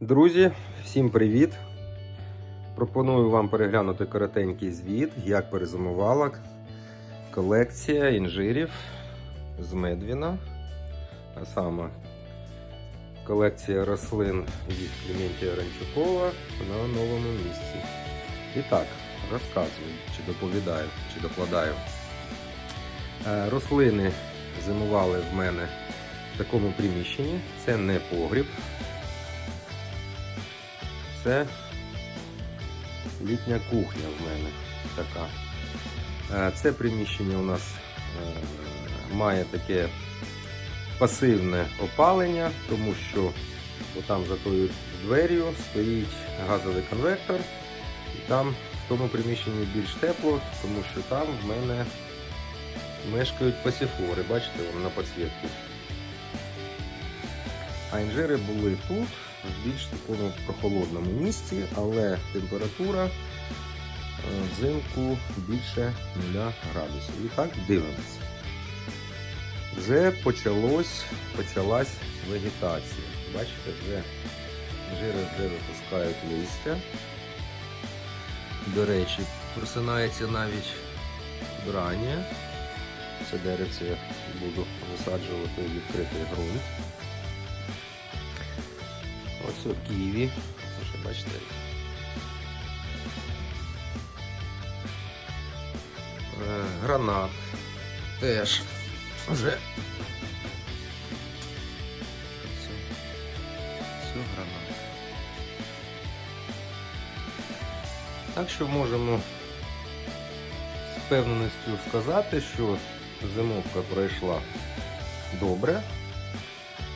Друзі, всім привіт! Пропоную вам переглянути коротенький звіт, як перезимувала колекція інжирів з Медвіна, а саме колекція рослин від Клементія Ранчукова на новому місці. І так, розказую, чи доповідаю, чи докладаю. Е, Рослини зимували в мене в такому приміщенні. Це не погріб, це літня кухня в мене така. Е, Це приміщення у нас е, має таке пасивне опалення, тому що там за тою двер'ю стоїть газовий конвектор, і там в тому приміщенні більш тепло, тому що там в мене мешкають пасіфори, бачите, вони на підсвітці. А інжири були тут, в більш такому прохолодному місці, але температура е, взимку більше 0 градусів. І так дивимося. Вже почалось, почалась вегетація. Бачите, вже інжири вже випускають листя. До речі, просинається навіть брання. Це деревце буду висаджувати у відкритий ґрунт. Ось у Києві. Вже бачите. Е, Гранат теж вже. Все, все гранат. Так що можемо з впевненістю сказати, що зимовка пройшла добре.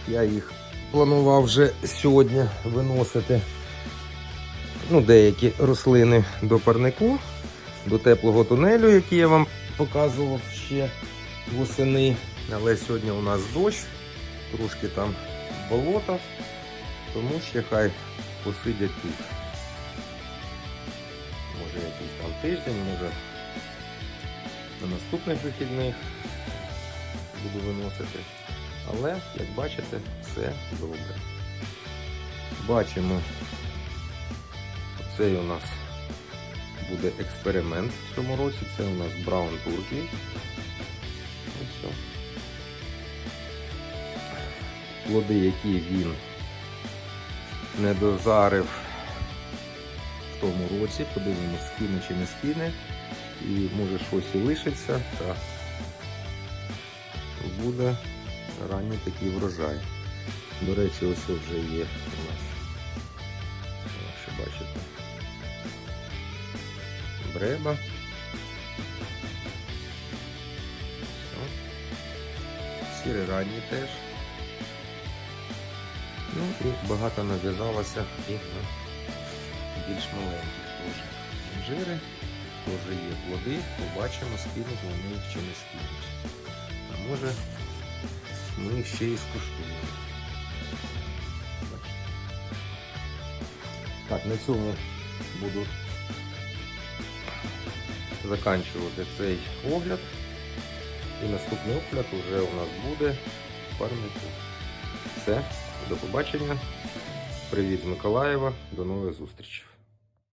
Я їх планував вже сьогодні виносити ну, деякі рослини до парнику, до теплого тунелю, який я вам показував ще восени. Але сьогодні у нас дощ, трошки там болото, тому ще хай посидять тут. Може якийсь там тиждень, може на наступних вихідних буду виносити. Але, як бачите, все добре. Бачимо, цей у нас буде експеримент в цьому році. Це у нас Браун Туркій. Плоди, які він не дозарив в тому році. Подивимось, скине чи не скине. І може щось і лишиться, та буде ранній такий врожай. До речі, ось вже є у нас. Якщо бачите. Бреба. Сіри ранні теж. Ну і багато нав'язалося і на більш маленьких теж. Інжири теж є плоди, побачимо, скинуть вони їх чи не скинуть. А може ми їх ще і скуштуємо. Так, на цьому буду заканчувати цей огляд. І наступний огляд вже у нас буде в парнику. Все, до побачення. Привіт з Миколаєва, до нових зустрічей.